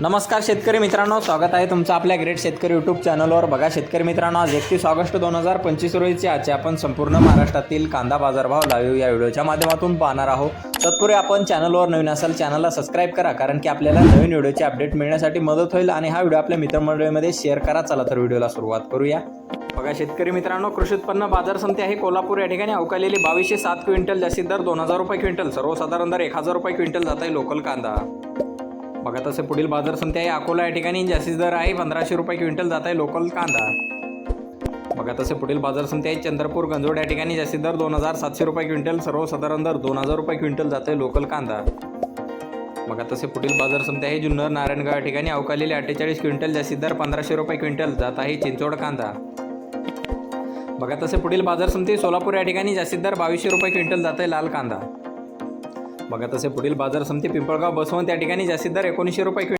नमस्कार शेतकरी मित्रांनो स्वागत आहे तुमचं आपल्या ग्रेट शेतकरी यूट्यूब चॅनलवर बघा शेतकरी मित्रांनो आज एकतीस ऑगस्ट दोन हजार पंचवीस रोजीचे आजचे आपण संपूर्ण महाराष्ट्रातील कांदा बाजारभाव लाईव्ह या व्हिडिओच्या माध्यमातून पाहणार आहोत. तत्पूर्वी आपण चॅनलवर नवीन असाल चॅनलला सबस्क्राईब करा कारण की आपल्याला नवीन व्हिडिओचे अपडेट मिळण्यासाठी मदत होईल आणि हा व्हिडिओ आपल्या मित्रमंडळीमध्ये शेअर करा. चला तर व्हिडिओला सुरुवात करूया. बघा शेतकरी मित्रांनो कृषी उत्पन्न बाजार समिती आहे कोल्हापूर. या ठिकाणी अवकालेली बावीसशे सात क्विंटल जास्तीत दर दोन हजार रुपये क्विंटल सर्वसाधारण दर एक हजार रुपये क्विंटल जात आहे लोकल कांदा. बघा तसे पुढील बाजार समिती आहे अकोला या ठिकाणी जास्तीत दर आहे. पंधराशे रुपये क्विंटल जात आहे लोकल कांदा. बघा तसे पुढील बाजार समिती आहे चंद्रपूर गंजोड या ठिकाणी जास्तीत दर दोन हजार सातशे रुपये क्विंटल सर्वसाधारण दर दोन हजार रुपये क्विंटल जात आहे लोकल कांदा. बघा तसे पुढील बाजार समिती आहे. जुन्नर नारायणगाव या ठिकाणी अवकालेले अठ्ठेचाळीस क्विंटल जास्तीत दर पंधराशे रुपये क्विंटल जात आहे चिंचोड कांदा. बघा तसे पुढील बाजार समिती सोलापूर या ठिकाणी जास्तीत दर बावीसशे रुपये क्विंटल जात आहे लाल कांदा. बघा तसे पुढील बाजार समिती पिंपळगाव बसवून त्या ठिकाणी जास्तीत दर एकोणीसशे रुपये